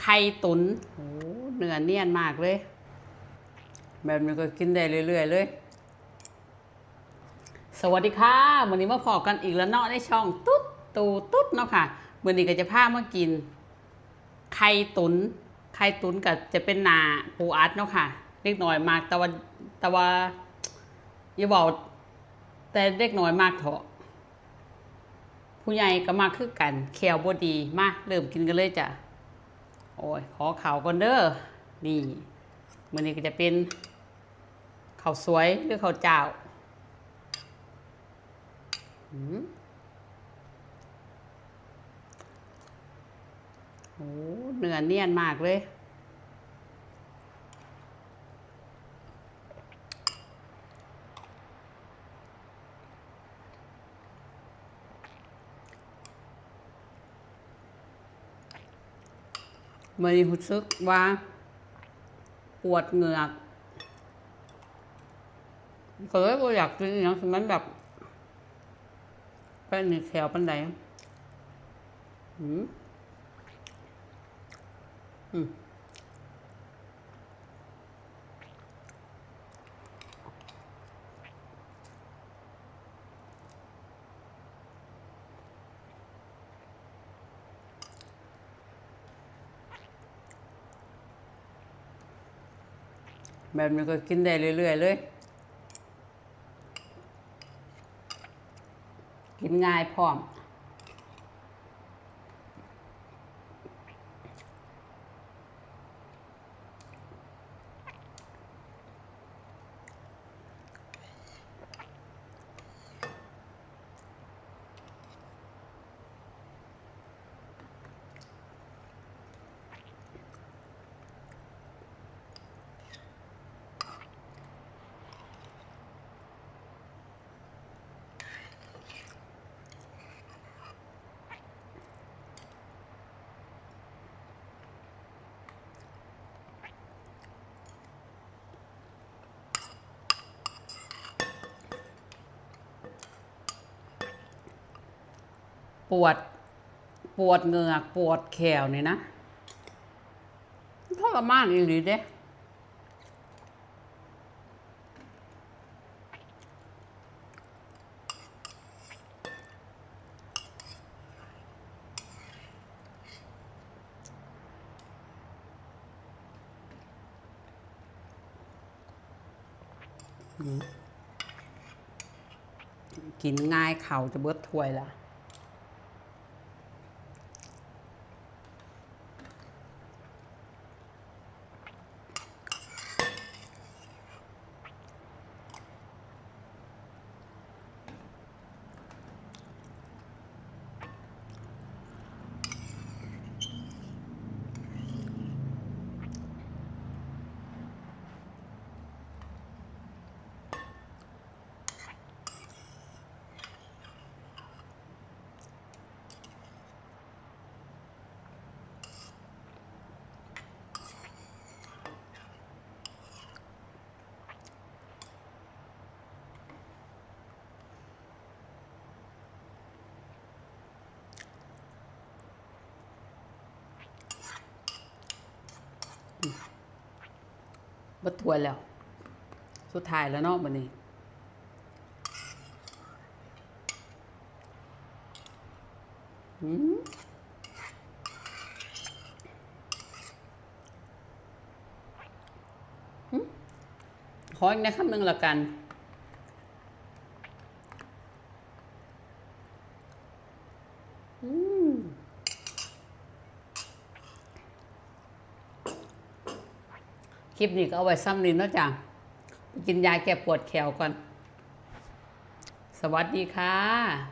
ไข่ตุนโอ้เนื้อเนียนมากเลย แบบนี้ก็กินได้เรื่อยๆเลย สวัสดีค่ะวันนี้มาพอกันอีกแล้วเนาะในช่องตุ๊ดตูตุ๊ดเนาะค่ะวันนี้ก็จะพามากิน ไข่ตุน ไข่ตุนกับจะเป็นหนาปูอัดเนาะค่ะเล็กหน้อยมากแต่ว่าแต่ว่าอย่าบอกแต่เล็กหน้อยมากเถอะผู้ใหญ่ก็มากคือกันแควบดีมาเริ่มกินกันเลยจ้ะ โอ้ยขอข่าวก่อนเด้อนี่มันนี้ก็จะเป็นข้าวสวยหรือข้าวเจ้าอืมโอ้เนื้อเนียนมากเลย มีรู้สึกว่าปวดเหงือกก็เลยบ่อยากกินอย่างสมันแบบเป็นแถวปันไดอืมอืม แบบนี้ก็กินได้เรื่อยๆเลย กินง่ายพร้อม ปวดปวดเหงือกปวดแขวนี่นะทรมานอีหลีเด้กินง่ายเข่าจะเบิดถ้วยละ บัดถ้วยแล้ว สุดท้ายแล้วเนาะบันนี้อืมขออีกนะคำหนึ่งละกัน อืม ค ลิปนี้ก็เอาไว้ซ้ำนินเนาะจ้ะกินยาแก้ปวดแขวก่อน สวัสดีค่ะ